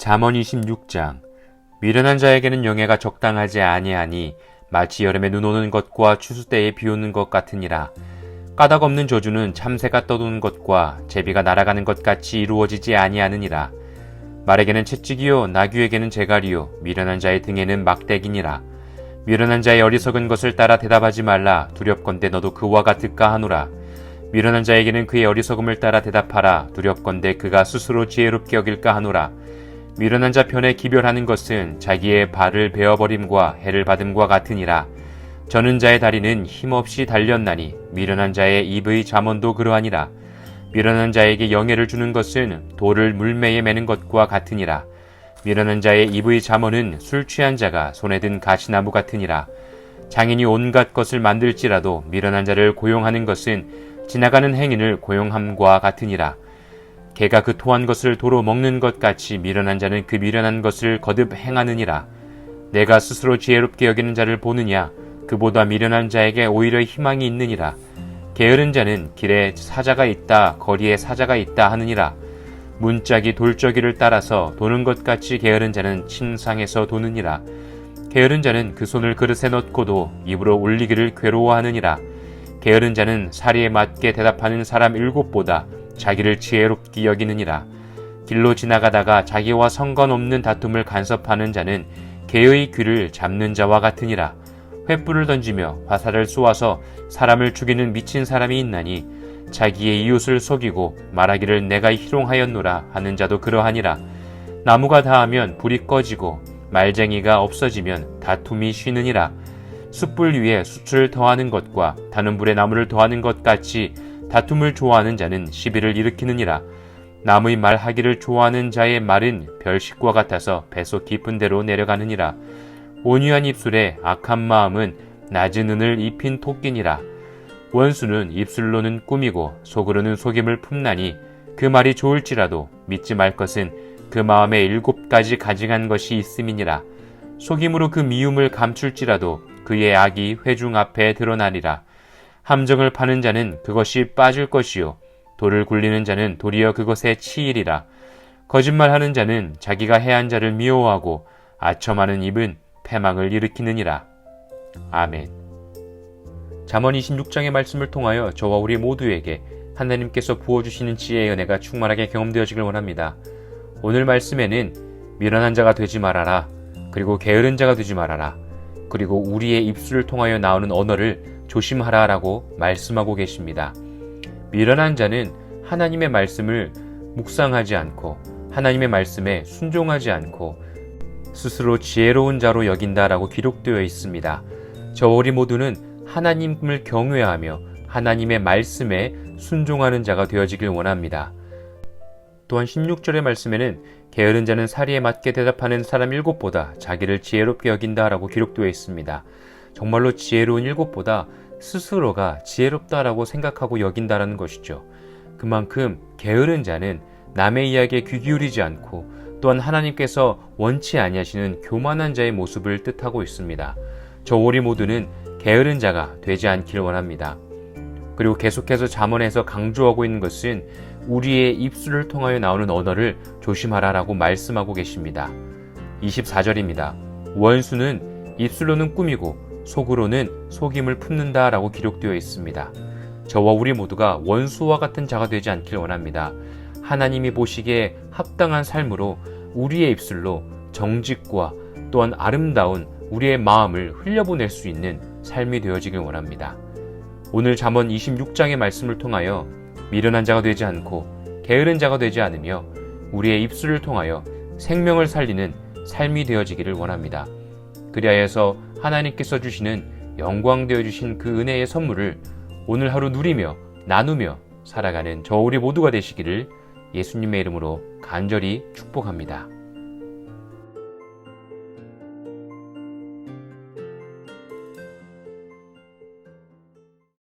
잠언 26장. 미련한 자에게는 영예가 적당하지 아니하니 마치 여름에 눈 오는 것과 추수 때에 비 오는 것 같으니라. 까닭 없는 저주는 참새가 떠도는 것과 제비가 날아가는 것 같이 이루어지지 아니하느니라. 말에게는 채찍이요 나귀에게는 제갈이요 미련한 자의 등에는 막대기니라. 미련한 자의 어리석은 것을 따라 대답하지 말라. 두렵건대 너도 그와 같을까 하노라. 미련한 자에게는 그의 어리석음을 따라 대답하라. 두렵건대 그가 스스로 지혜롭게 여길까 하노라 미련한 자 편에 기별하는 것은 자기의 발을 베어버림과 해를 받음과 같으니라. 저는 자의 다리는 힘없이 달렸나니 미련한 자의 입의 잠언도 그러하니라. 미련한 자에게 영예를 주는 것은 돌을 물매에 매는 것과 같으니라. 미련한 자의 입의 잠언은 술 취한 자가 손에 든 가시나무 같으니라. 장인이 온갖 것을 만들지라도 미련한 자를 고용하는 것은 지나가는 행인을 고용함과 같으니라. 개가 그 토한 것을 도로 먹는 것 같이 미련한 자는 그 미련한 것을 거듭 행하느니라. 내가 스스로 지혜롭게 여기는 자를 보느냐? 그보다 미련한 자에게 오히려 희망이 있느니라. 게으른 자는 길에 사자가 있다, 거리에 사자가 있다 하느니라. 문짝이 돌저기를 따라서 도는 것 같이 게으른 자는 침상에서 도느니라. 게으른 자는 그 손을 그릇에 넣고도 입으로 올리기를 괴로워하느니라. 게으른 자는 사리에 맞게 대답하는 사람 일곱보다 자기를 지혜롭게 여기느니라. 길로 지나가다가 자기와 상관없는 다툼을 간섭하는 자는 개의 귀를 잡는 자와 같으니라. 횃불을 던지며 화살을 쏘아서 사람을 죽이는 미친 사람이 있나니 자기의 이웃을 속이고 말하기를 내가 희롱하였노라 하는 자도 그러하니라. 나무가 닿으면 불이 꺼지고 말쟁이가 없어지면 다툼이 쉬느니라. 숯불 위에 숯을 더하는 것과 다는 불에 나무를 더하는 것 같이 다툼을 좋아하는 자는 시비를 일으키느니라. 남의 말하기를 좋아하는 자의 말은 별식과 같아서 배속 깊은 데로 내려가느니라. 온유한 입술에 악한 마음은 낮은 은을 입힌 토끼니라. 원수는 입술로는 꾸미고 속으로는 속임을 품나니 그 말이 좋을지라도 믿지 말 것은 그 마음에 일곱 가지 가증한 것이 있음이니라. 속임으로 그 미움을 감출지라도 그의 악이 회중 앞에 드러나리라. 함정을 파는 자는 그것이 빠질 것이요 돌을 굴리는 자는 도리어 그것에 치이리라 거짓말하는 자는 자기가 해한 자를 미워하고 아첨하는 입은 패망을 일으키느니라 아멘 잠언 26장의 말씀을 통하여 저와 우리 모두에게 하나님께서 부어주시는 지혜의 은혜가 충만하게 경험되어지길 원합니다. 오늘 말씀에는 미련한 자가 되지 말아라. 그리고 게으른 자가 되지 말아라. 그리고 우리의 입술을 통하여 나오는 언어를 조심하라 라고 말씀하고 계십니다. 미련한 자는 하나님의 말씀을 묵상하지 않고 하나님의 말씀에 순종하지 않고 스스로 지혜로운 자로 여긴다라고 기록되어 있습니다. 저 우리 모두는 하나님을 경외하며 하나님의 말씀에 순종하는 자가 되어지길 원합니다. 또한 16절의 말씀에는 게으른 자는 사리에 맞게 대답하는 사람 일곱보다 자기를 지혜롭게 여긴다라고 기록되어 있습니다. 정말로 지혜로운 일곱보다 스스로가 지혜롭다라고 생각하고 여긴다라는 것이죠. 그만큼 게으른 자는 남의 이야기에 귀 기울이지 않고 또한 하나님께서 원치 아니하시는 교만한 자의 모습을 뜻하고 있습니다. 저 우리 모두는 게으른 자가 되지 않기를 원합니다. 그리고 계속해서 잠언에서 강조하고 있는 것은 우리의 입술을 통하여 나오는 언어를 조심하라라고 말씀하고 계십니다. 24절입니다. 원수는 입술로는 꾸미고 속으로는 속임을 품는다 라고 기록되어 있습니다. 저와 우리 모두가 원수와 같은 자가 되지 않길 원합니다. 하나님이 보시기에 합당한 삶으로 우리의 입술로 정직과 또한 아름다운 우리의 마음을 흘려보낼 수 있는 삶이 되어지길 원합니다. 오늘 잠언 26장의 말씀을 통하여 미련한 자가 되지 않고 게으른 자가 되지 않으며 우리의 입술을 통하여 생명을 살리는 삶이 되어지기를 원합니다. 그리하여서 하나님께서 주시는 영광 되어 주신 그 은혜의 선물을 오늘 하루 누리며 나누며 살아가는 저 우리 모두가 되시기를 예수님의 이름으로 간절히 축복합니다.